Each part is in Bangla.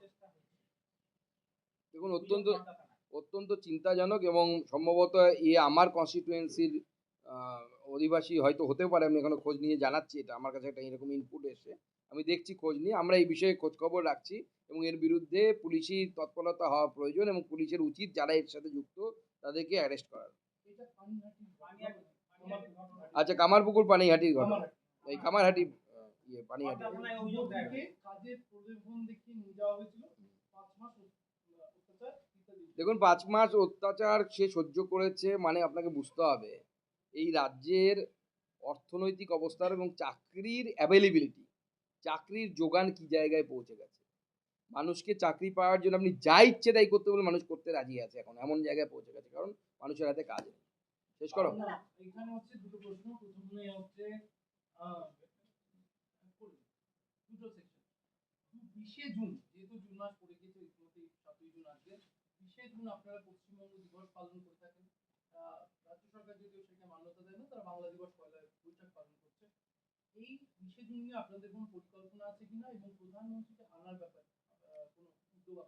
চেষ্টা দেখুন অত্যন্ত অত্যন্ত চিন্তাজনক এবং সম্ভবত এ আমার কনস্টিটুয়েন্সির অধিবাসী হয়তো হতে পারে আমি এখনও খোঁজ নিয়ে জানাচ্ছি এটা। আমার কাছে একটা এরকম ইনপুট এসে আমি দেখছি খোঁজ নিয়ে আমরা এই বিষয়ে খোঁজখবর রাখছি এবং এর বিরুদ্ধে পুলিশি তৎপরতা হওয়া প্রয়োজন এবং পুলিশের উচিত যারা এর সাথে যুক্ত তাদেরকে অ্যারেস্ট করার। আচ্ছা কামারপুকুর পানিহাটির ঘটনা। এই কামারহাটি ইয়ে দেওয়া কাজের প্রলোভন দেখিয়ে নিয়ে যাওয়া হয়েছিল। পাঁচ মাস দেখুন পাঁচ মাস অত্যাচার সে সহ্য করেছে মানে আপনাকে বুঝতে হবে এই রাজ্যের অর্থনৈতিক অবস্থার এবং চাকরির অ্যাভেলেবিলিটি চাকরির যোগান কি জায়গায় পৌঁছে গেছে। মানুষকে চাকরি পাওয়ার জন্য আপনি যা ইচ্ছে তাই করতে বলে মানুষ করতে রাজি আছে এখন এমন জায়গায় পৌঁছে গেছে কারণ মানুষের হাতে কাজ নেই। শেষ করো। এখানে হচ্ছে দুটো প্রশ্ন। প্রথমে হচ্ছে দুটো সেকশন বিশে জুন, যেহেতু জুন মাস পড়ে গেছে ইতিমধ্যে সাতই জুন আসবে। বিশে জুন আপনারা পশ্চিমবঙ্গ দিবস পালন করে থাকেন। রাজ্য সরকার যদিও মান্যতা দেয় না, তারা বাংলা দিবস পয়লা বৈশাখ পালন করছে। এই বিশে জুন নিয়ে আপনাদের কোনো পরিকল্পনা আছে কিনা? এবং প্রধানমন্ত্রীকে আনার ব্যাপারে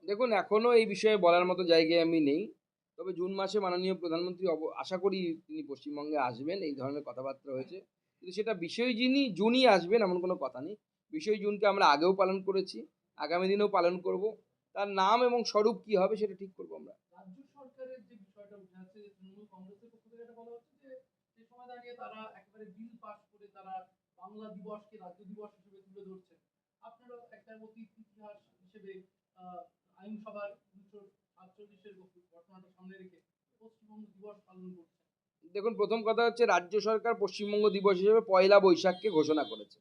দেখুন, এখনও এই বিষয়ে বলার মতো জায়গায় আমি নেই। তবে জুন মাসে মাননীয় প্রধানমন্ত্রী আশা করি তিনি পশ্চিমবঙ্গে আসবেন, এই ধরনের কথাবার্তা হয়েছে। কিন্তু সেটা বিষয় যিনি, জুনই আসবেন, এমন কোনো কথা নেই। বিষয় জুনকে আমরা আগেও পালন করেছি আগামী দিনেও পালন করব। তার নাম এবং স্বরূপ কি হবে সেটা ঠিক করব আমরা। বলা দিবসকে রাজ্য দিবস হিসেবে তুলে ধরছে আপনারা একটা অতীত ইতিহাস হিসেবে আইনসভার উনিশশো সাতচল্লিশের ঘটনাটা সামনে রেখে পশ্চিমবঙ্গ দিবস পালন করছে দেখুন প্রথম কথা হচ্ছে রাজ্য সরকার পশ্চিমবঙ্গ দিবস হিসেবে পয়লা বৈশাখকে ঘোষণা করেছে।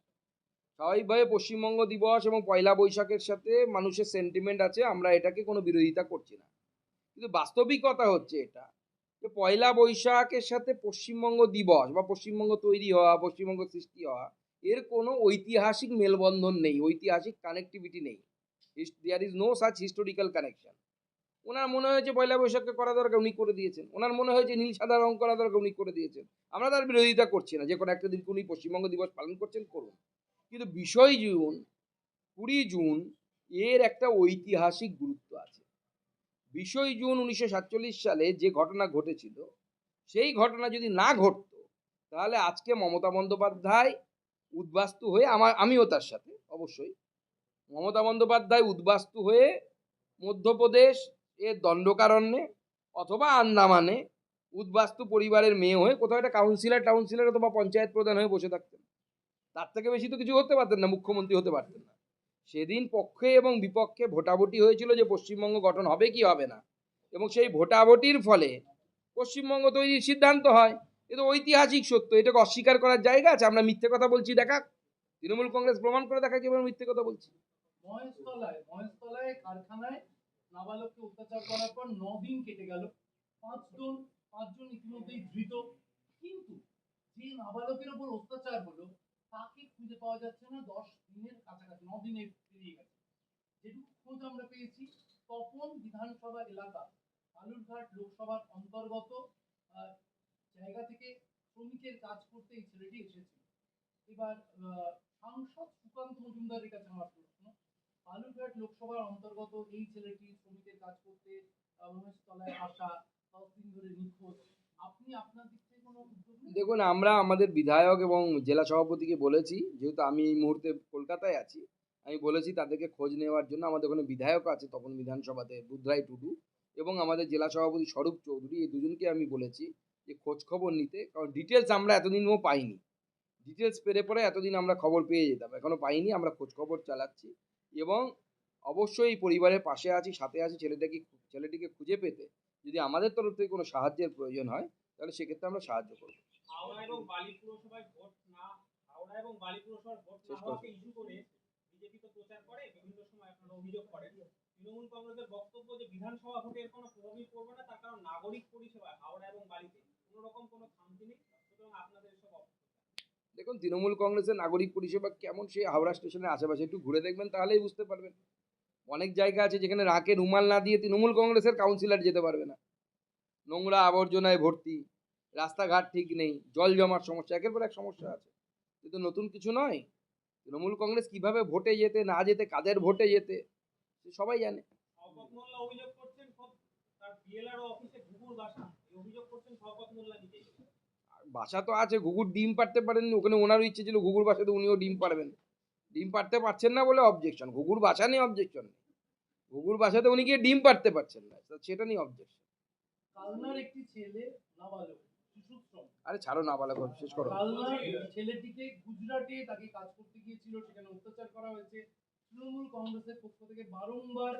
স্বাভাবিকভাবে পশ্চিমবঙ্গ দিবস এবং পয়লা বৈশাখের সাথে মানুষের সেন্টিমেন্ট আছে, আমরা এটাকে কোনো বিরোধিতা করছি না। কিন্তু বাস্তবিকতা হচ্ছে এটা, যে পয়লা বৈশাখের সাথে পশ্চিমবঙ্গ দিবস বা পশ্চিমবঙ্গ তৈরি হওয়া, পশ্চিমবঙ্গ সৃষ্টি হওয়া, এর কোনো ঐতিহাসিক মেলবন্ধন নেই, ঐতিহাসিক কানেক্টিভিটি নেই। There is no such historical connection ওনার মনে হয়েছে পয়লা বৈশাখকে করা দরকার, উনি করে দিয়েছেন। ওনার মনে হয়েছে নীল সাদা রং করা দরকার, উনি করে দিয়েছেন। আমরা তার বিরোধিতা করছি না, যে কোনো একটা দিন উনি পশ্চিমবঙ্গ দিবস পালন করছেন, করুন। কিন্তু বিষয় জুন, কুড়ি জুন এর একটা ঐতিহাসিক গুরুত্ব আছে। বিষয় জুন উনিশশো সাতচল্লিশ সালে যে ঘটনা ঘটেছিল, সেই ঘটনা যদি না ঘটতো, তাহলে আজকে মমতা বন্দ্যোপাধ্যায় উদ্বাস্তু হয়ে আমার, আমিও তার সাথে, অবশ্যই। মমতা বন্দ্যোপাধ্যায় উদ্বাস্তু হয়ে মধ্যপ্রদেশ এর দণ্ডকারণ্যে অথবা আন্দামানে উদ্বাস্তু পরিবারের মেয়ে হয়ে কোথাও একটা কাউন্সিলর টাউন্সিলর অথবা পঞ্চায়েত প্রধান হয়ে বসে থাকতেন। তার থেকে বেশি তো কিছু হতে পারতেন না, মুখ্যমন্ত্রী হতে পারতেন না। সেদিন পক্ষে এবং বিপক্ষে ভোটাভুটি হয়েছিল যে পশ্চিমবঙ্গ গঠন হবে কি হবে না। এবং সেই ভোটাভুটির ফলে পশ্চিমবঙ্গ তৈরির সিদ্ধান্ত হয়। এ তো ঐতিহাসিক সত্য, এটাকে অস্বীকার করার জায়গা আছে, আমরা মিথ্যে কথা বলছি, দেখা। তৃণমূল কংগ্রেস প্রমাণ করে দেখা কি আমরা মিথ্যে কথা বলছি। কারখানায় কিন্তু যে নাবালকের ওপর অত্যাচার হলো তাকে খুঁজে পাওয়া যাচ্ছে না দশ দিনের কাছাকাছি ন দিনে পেরিয়ে গেছে। যেটুকু খোঁজ আমরা পেয়েছি তপন বিধানসভা এলাকা বালুরঘাট লোকসভার অন্তর্গত জায়গা থেকে শ্রমিকের কাজ করতে এই ছেলেটি এসেছিল এবার সাংসদ সুকান্ত মজুমদারের কাছে আমার প্রশ্ন। বালুরঘাট লোকসভার অন্তর্গত এই ছেলেটি শ্রমিকের কাজ করতে আহ, মহেশতলায় আসা দশ দিন ধরে নিখোঁজ। দেখুন, আমরা আমাদের বিধায়ক এবং জেলা সভাপতিকে বলেছি, যেহেতু আমি এই মুহূর্তে কলকাতায় আছি, আমি বলেছি তাদেরকে খোঁজ নেওয়ার জন্য আমাদের ওখানে বিধায়ক আছে তখন বিধানসভাতে, বুধরাই টুডু, এবং আমাদের জেলা সভাপতি স্বরূপ চৌধুরী, এই দুজনকে আমি বলেছি যে খোঁজ খবর নিতে, কারণ ডিটেলস আমরা এতদিনও পাইনি। ডিটেলস পেরে পরে এতদিন আমরা খবর পেয়ে যেতাম, এখনও পাইনি, আমরা খোঁজ খবর চালাচ্ছি, এবং অবশ্যই পরিবারের পাশে আছি, সাথে আছি, ছেলেটাকে, ছেলেটিকে খুঁজে পেতে। যদি আমাদের তরফ থেকে কোনো সাহায্যের প্রয়োজন হয় তাহলে সেক্ষেত্রে আমরা সাহায্য করব। তৃণমূল কংগ্রেসের বক্তব্য যে বিধানসভা ভোটের কোনো প্রভাবই পড়বে না তার কারণ নাগরিক পরিষেবা হাওড়া এবং বালিতে কোনো রকম কোনো নেই। সুতরাং আপনাদের সব দেখুন তৃণমূল কংগ্রেসের নাগরিক পরিষেবা কেমন সেই হাওড়া স্টেশনের আশেপাশে একটু ঘুরে দেখবেন তাহলেই বুঝতে পারবেন। অনেক জায়গা আছে যেখানে রাকে রুমাল না দিয়ে তৃণমূল কংগ্রেসের কাউন্সিলর যেতে পারবে না। নোংরা আবর্জনায় ভর্তি রাস্তাঘাট ঠিক নেই জল জমার সমস্যা একের পর এক সমস্যা আছে। কিন্তু নতুন কিছু নয়। তৃণমূল কংগ্রেস কীভাবে ভোটে যেতে না যেতে কাদের ভোটে যেতে সে সবাই জানে। বাসা। তো আছে ঘুঘুর ডিম পারতে পারেননি ওখানে ওনারও ইচ্ছে ছিল ঘুঘুর বাসাতে উনিও ডিম পারবেন ডিম পারতে পারছেন না বলে অবজেকশন ঘুঘুর বাসা নেই অবজেকশন ঘুঘুর বাসাতে উনি গিয়ে ডিম পারতে পারছেন না। সেটা নিয়ে অবজেকশন কালনার একটি ছেলে নাবালক আরে ছাড়ো না বলা শেষ করো ছেলেটিকে গুজরাটে তাকে কাজ করতে গিয়েছিল সেখানে অত্যাচার করা হয়েছে। তৃণমূল কংগ্রেসের পক্ষ থেকে বারংবার